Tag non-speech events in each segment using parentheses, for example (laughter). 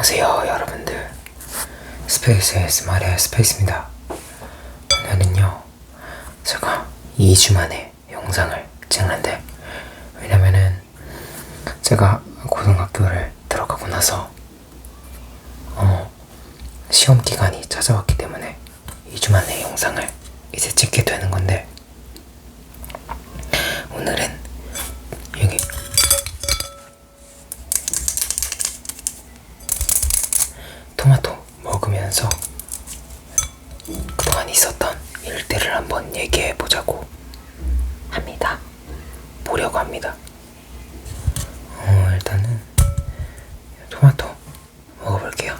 안녕하세요 여러분들. 스페이스의 마리아 스페이스입니다. 오늘은요 제가 2주 만에 영상을 찍는데 왜냐면은 제가 고등학교를 들어가고 나서 어 시험 기간이 찾아왔기 때문에 2주 만에 영상을 이제 찍게 되는 건데 오늘은 여기 토마토 먹으면서 그동안 있었던 일들을 한번 얘기해 보자고 합니다. 보려고 합니다. 어, 일단은 토마토 먹어볼게요.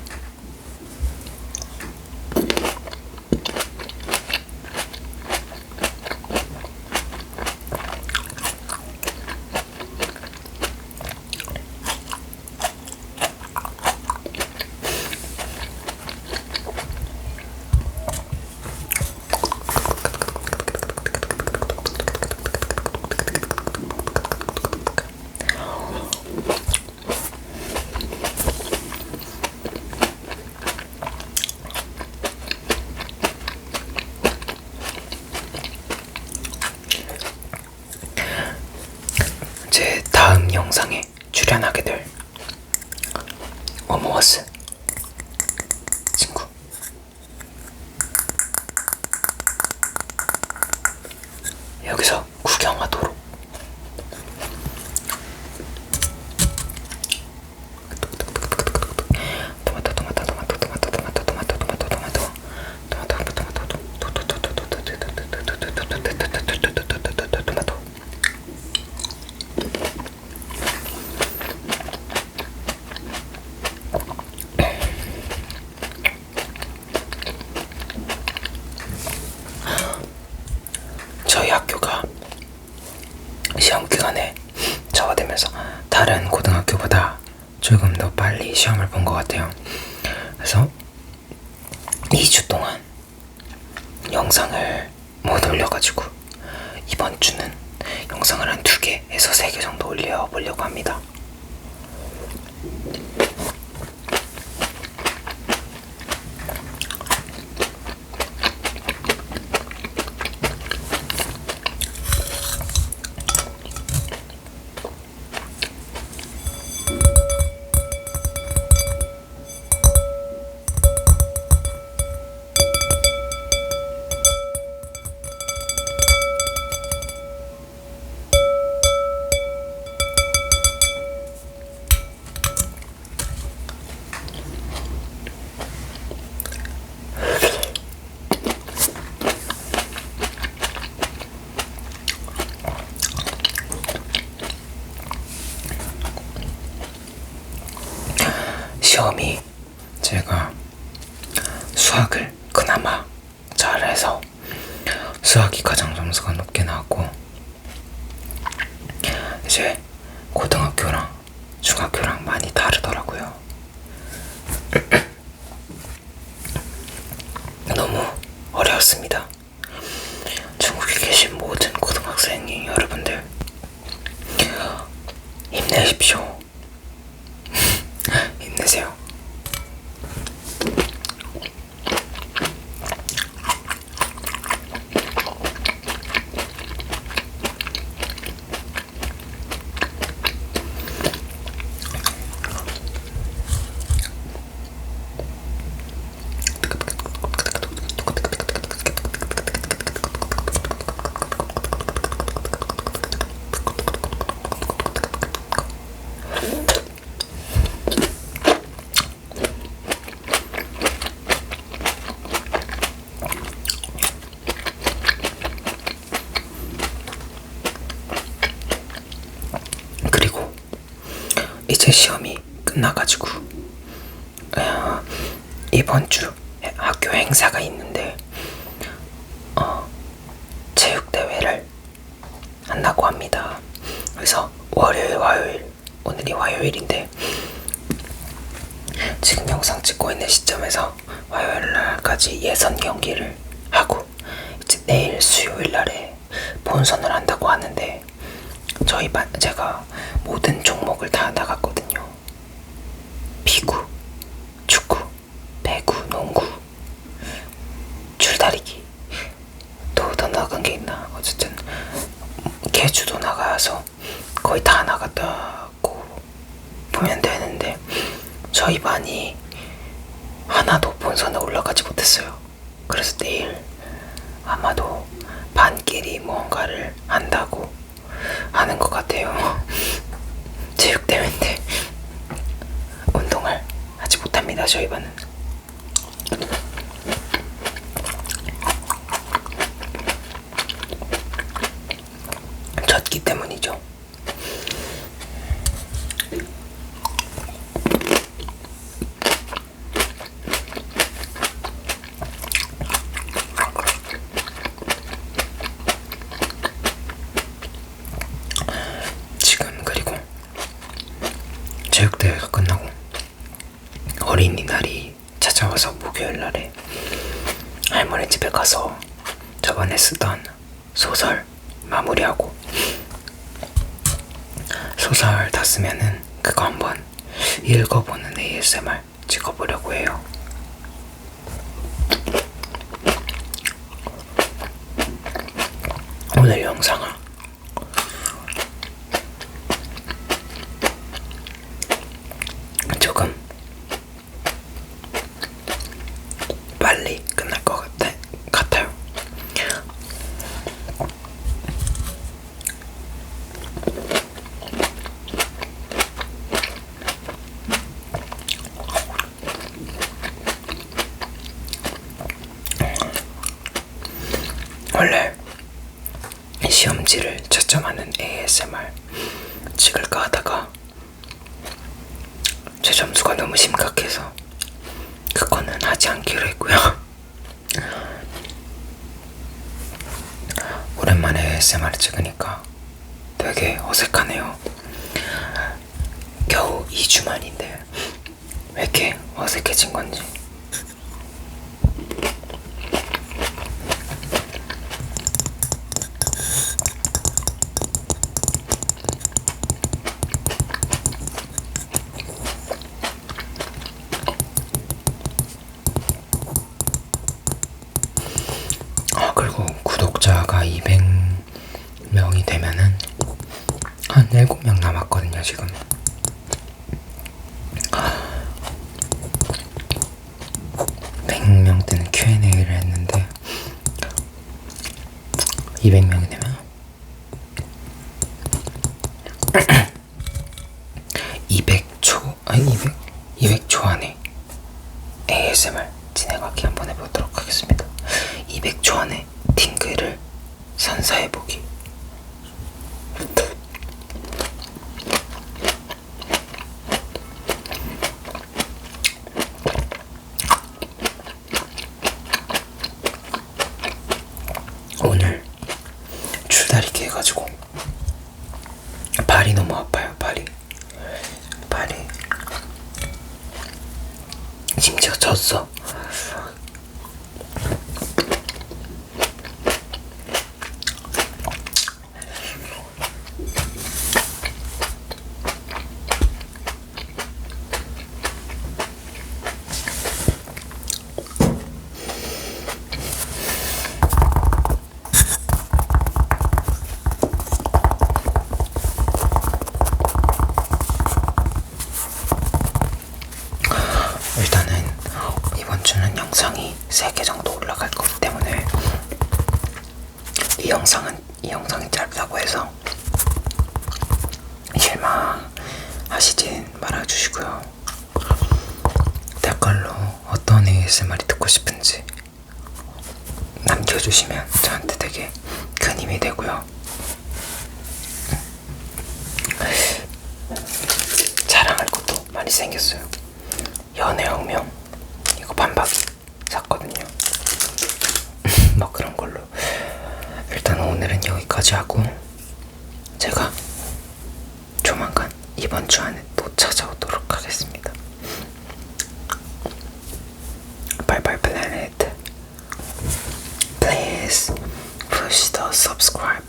제 다음 영상에 출연하게 될 어머워스 친구 여기서 구경하도록 조금 더 빨리 시험을 본 것 같아요. 그래서 2주 동안 영상을 못 올려가지고 이번 주는 영상을 한 두 개에서 세 개 정도 올려보려고 합니다. 시험이 제가 수학을 그나마 잘해서 수학이 가장 점수가 높게 나왔고 이제 고등학교랑 많이 다르더라고요. 너무 어려웠습니다. 중국에 계신 모든 고등학생 여러분들 힘내십시오. 힘내세요. 그리고 이제 시험이 끝나가지고 어, 이번 주 학교 행사가 있는데 어, 체육 대회를 한다고 합니다. 그래서 월요일, 화요일 오늘이 화요일인데 지금 영상 찍고 있는 시점에서 화요일 날까지 예선 경기를 하고 이제 내일 수요일 날에 본선을 한다고 하는데 저희 반 제가 모든 종목을 다 나갔거든요. 피구, 축구, 배구, 농구, 줄다리기. 또 더 나간 게 있나? 어쨌든 개주도 나가서 거의 다 나갔다고 보면 되는데 저희 반이 하나도 본선에 올라가지 못했어요. 그래서 내일 아마도 반끼리 뭔가를 다. 저희 반은. 졌기 때문이죠. 지금 그리고 체육대회가 끝나고 어린이날이 찾아와서 목요일날에 할머니 집에 가서 저번에 쓰던 소설 마무리하고 소설 다 쓰면은 그거 한번 읽어보는 ASMR 찍어보려고 해요. 오늘 영상은 조금 빨리 끝날 것 같아, 같아요. 원래 시험지를 채점하는 ASMR 찍을까 하다가 제 점수가 너무 심각해서 그거는 하지 않기로 했고요. (laughs) 오랜만에 ASMR 찍으니까 되게 어색하네요. 겨우 2주 만인데 왜 이렇게 어색해진 건지. 200명이 되면은 한 7명 남았거든요 지금 아, 100명 때는 Q&A를 했는데 200명이 되면 (clears throat) 200초 아니 200 200초 안에 ASMR 진행하기 한번 해보도록 하겠습니다. 200초 안에 팅글을 선사해보기. 오늘 줄다리기 해가지고 발이 너무 아파요. 발이 발이 심지어 졌어. 일단은 이번 주는 영상이 3개 정도 올라갈 거기 때문에 이 영상은 이 영상이 짧다고 해서 실망하시진 말아주시고요. 댓글로 어떤 ASMR이 듣고 싶은지 남겨주시면 저한테 되게 큰 힘이 되고요. 자랑할 것도 많이 생겼어요. 연애혁명 이거 반박이 샀거든요. (laughs) 뭐 그런 걸로 일단 오늘은 여기까지 하고 제가 조만간 이번 주 안에 또 찾아오도록 하겠습니다. please push the subscribe